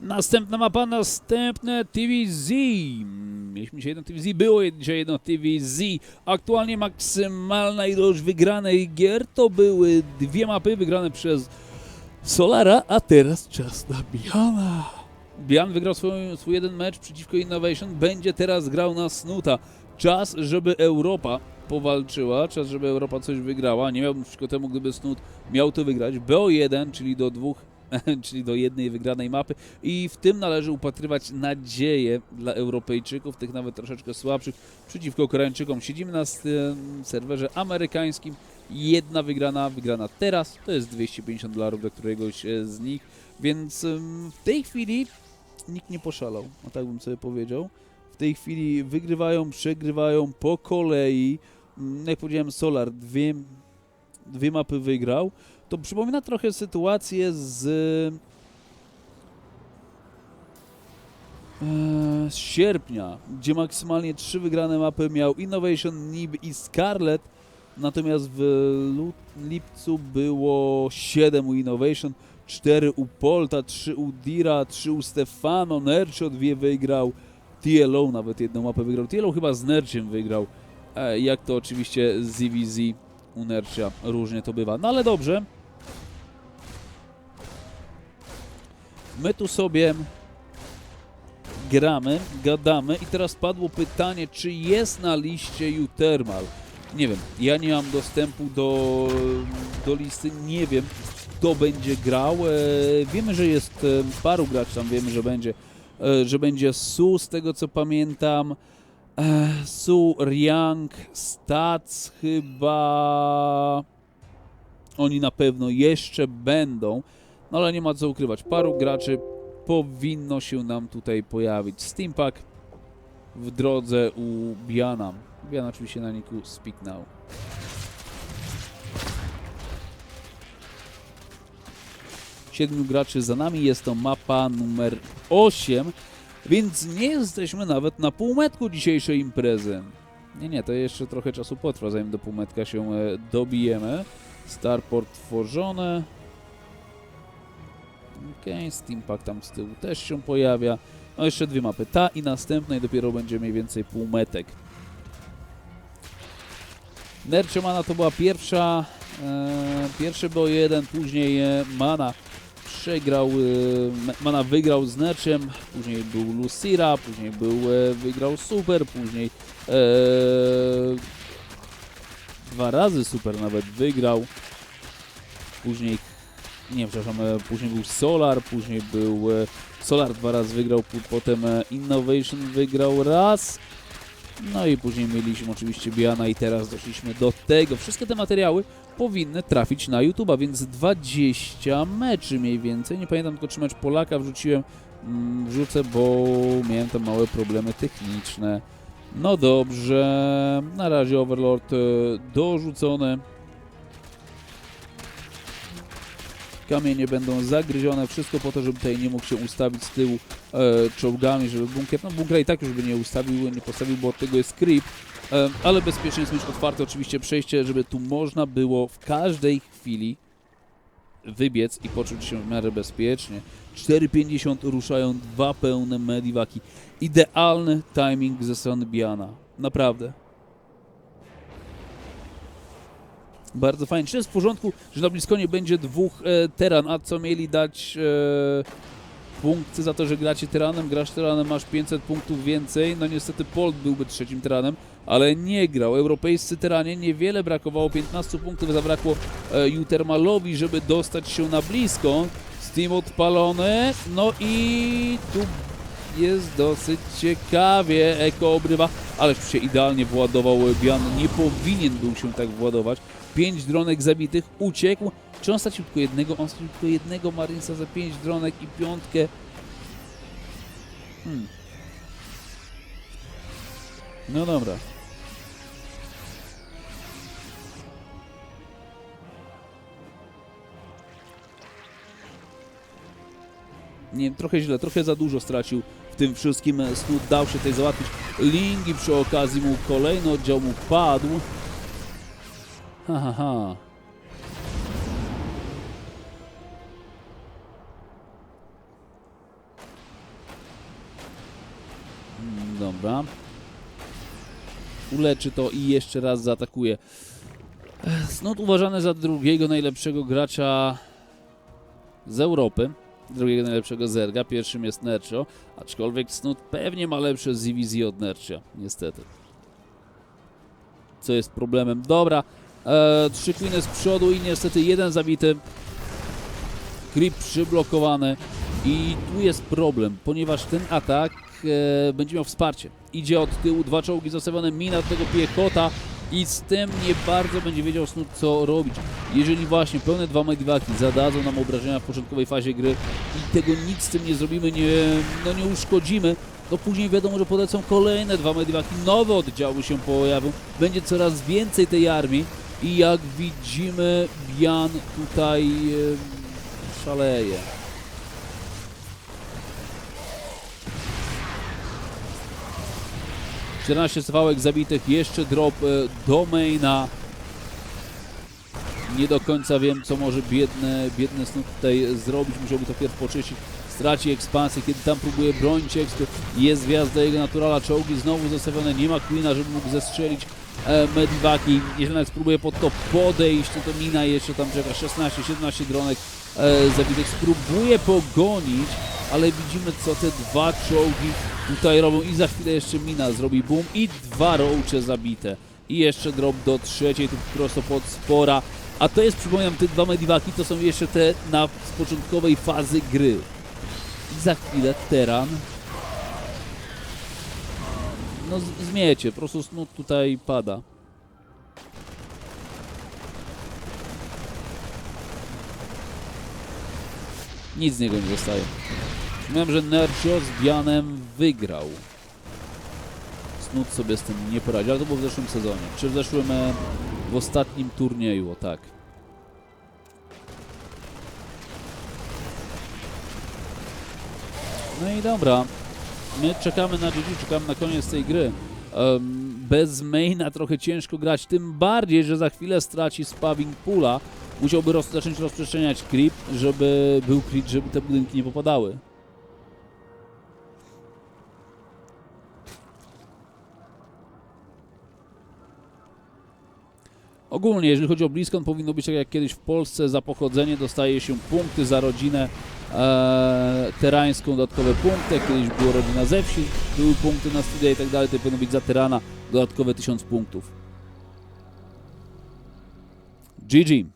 Następna mapa, następne TVZ. Mieliśmy dzisiaj jedno TVZ, było dzisiaj jedno TVZ. Aktualnie maksymalna ilość wygranych gier to były dwie mapy wygrane przez Solara, a teraz czas na Biana. Bian wygrał swój, swój jeden mecz przeciwko Innovation, będzie teraz grał na Snuta. Czas, żeby Europa powalczyła, czas, żeby Europa coś wygrała. Nie miałbym przeciwko temu, gdyby Snut miał to wygrać. BO1, czyli do dwóch czyli do jednej wygranej mapy i w tym należy upatrywać nadzieję dla Europejczyków, tych nawet troszeczkę słabszych, przeciwko Koreańczykom. Siedzimy na em, serwerze amerykańskim, jedna wygrana, wygrana teraz, to jest 250 dolarów dla któregoś e, z nich, więc w tej chwili nikt nie poszalał, a tak bym sobie powiedział. W tej chwili wygrywają, przegrywają po kolei. Mm, Jak powiedziałem, Solar dwie, dwie mapy wygrał to przypomina trochę sytuację z, e, z sierpnia, gdzie maksymalnie trzy wygrane mapy miał Innovation, NIB i Scarlet, natomiast w lipcu było 7 u Innovation, 4 u Polta, 3 u Dira, 3 u Stefano, Nercho dwie wygrał, TLO nawet jedną mapę wygrał, TLO chyba z Nerciem wygrał, e, jak to oczywiście z ZVZ u Nercia różnie to bywa, no ale dobrze. My tu sobie gramy, gadamy i teraz padło pytanie, czy jest na liście Utermal. Nie wiem, ja nie mam dostępu do, do listy, nie wiem kto będzie grał. E, wiemy, że jest e, paru graczy tam, wiemy, że będzie, e, że będzie Su, z tego co pamiętam. Su, Riang, Stats chyba... Oni na pewno jeszcze będą. No ale nie ma co ukrywać. Paru graczy powinno się nam tutaj pojawić. Steampack w drodze u Biana. Bian oczywiście na niku Speak Now. Siedmiu graczy za nami, jest to mapa numer 8, więc nie jesteśmy nawet na półmetku dzisiejszej imprezy. Nie, nie, to jeszcze trochę czasu potrwa, zanim do półmetka się e, dobijemy. Starport tworzone. Okej, Steampack tam z tyłu też się pojawia. No jeszcze dwie mapy, ta i następna i dopiero będzie mniej więcej półmetek. Nercio Mana to była pierwsza, e, pierwszy był jeden, później e, Mana przegrał, e, Mana wygrał z Nerciem, później był Lucira, później był, e, wygrał Super, później e, dwa razy Super nawet wygrał, później nie, przepraszam, e, później był Solar, później był e, Solar dwa razy wygrał, potem e, Innovation wygrał raz, no i później mieliśmy oczywiście Biana i teraz doszliśmy do tego. Wszystkie te materiały powinny trafić na YouTube'a, więc 20 meczy mniej więcej. Nie pamiętam tylko czy mecz Polaka wrzuciłem, mm, wrzucę, bo miałem tam małe problemy techniczne. No dobrze, na razie Overlord e, Kamienie będą zagryzione, wszystko po to, żeby tutaj nie mógł się ustawić z tyłu e, czołgami, żeby bunkier, no bunkra i tak już by nie ustawił, nie postawił, bo od tego jest creep, e, ale bezpiecznie jest mieć otwarte oczywiście przejście, żeby tu można było w każdej chwili wybiec i poczuć się w miarę bezpiecznie. 4,50 ruszają dwa pełne mediwaki. Idealny timing ze strony Biana. Naprawdę. Bardzo fajnie. Czy jest w porządku, że na Bliskonie będzie dwóch e, teran, a co mieli dać e, punkty za to, że gracie teranem, grasz teranem, masz 500 punktów więcej. No niestety Polt byłby trzecim teranem, ale nie grał. Europejscy teranie niewiele brakowało, 15 punktów zabrakło e, Jutermalowi, żeby dostać się na blisko. Steam odpalony, no i tu jest dosyć ciekawie. Eko obrywa, ależ się idealnie władował Bian. Nie powinien był się tak władować. Pięć dronek zabitych, uciekł. Czy on stracił tylko jednego? On stracił tylko jednego Marinesa za pięć dronek i piątkę. Hmm. No dobra. Nie trochę źle, trochę za dużo stracił w tym wszystkim. Snud dał się tutaj załatwić. Lingi przy okazji mu kolejny oddział mu padł. Ha, ha, ha. dobra. Uleczy to i jeszcze raz zaatakuje. Snot uważany za drugiego najlepszego gracza z Europy. Drugiego najlepszego zerga. Pierwszym jest Nercho. Aczkolwiek Snut pewnie ma lepsze ZVZ od Nercia. Niestety. Co jest problemem. Dobra. E, trzy queeny z przodu i niestety jeden zabity. Creep przyblokowany. I tu jest problem, ponieważ ten atak e, będzie miał wsparcie. Idzie od tyłu, dwa czołgi zostawione, mina tego piechota i z tym nie bardzo będzie wiedział Snut co robić. Jeżeli właśnie pełne dwa mediwaki zadadzą nam obrażenia w początkowej fazie gry i tego nic z tym nie zrobimy, nie, no nie uszkodzimy, to później wiadomo, że polecą kolejne dwa mediwaki, nowe oddziały się pojawią, będzie coraz więcej tej armii i jak widzimy Bian tutaj szaleje. Czternaście swałek zabitych, jeszcze drop e, do maina. Nie do końca wiem, co może biedny, biedny Snut tutaj zrobić. Musiałby to pierw poczyścić. Straci ekspansję, kiedy tam próbuje bronić. Jest do jego naturala. Czołgi znowu zostawione. Nie ma Queena, żeby mógł zestrzelić e, Medivaki. Jeżeli nawet spróbuje pod to podejść, to, mina jeszcze tam czeka. 16-17 dronek e, zabitych. Spróbuje pogonić, ale widzimy, co te dwa czołgi tutaj robią. I za chwilę jeszcze mina zrobi boom. I dwa roache zabite. I jeszcze drop do trzeciej, tu prosto pod spora. A to jest, przypominam, te dwa mediwaki to są jeszcze te na z początkowej fazy gry. I za chwilę Teran. No zmiecie, po prostu snut tutaj pada. Nic z niego nie zostaje. Przypominam, że Nercio z Bianem wygrał. Snut sobie z tym nie poradził, ale to było w zeszłym sezonie. Czy w zeszłym, e, w ostatnim turnieju, o tak. No i dobra. My czekamy na GG, czekamy na koniec tej gry. Bez maina trochę ciężko grać, tym bardziej, że za chwilę straci spamming pula. Musiałby roz, zacząć rozprzestrzeniać creep, żeby był crit, żeby te budynki nie popadały. Ogólnie, jeżeli chodzi o BlizzCon, powinno być tak jak kiedyś w Polsce, za pochodzenie dostaje się punkty za rodzinę e, terańską, dodatkowe punkty, kiedyś było rodzina ze wsi, były punkty na studia i tak dalej, to powinno być za terana dodatkowe 1000 punktów. GG.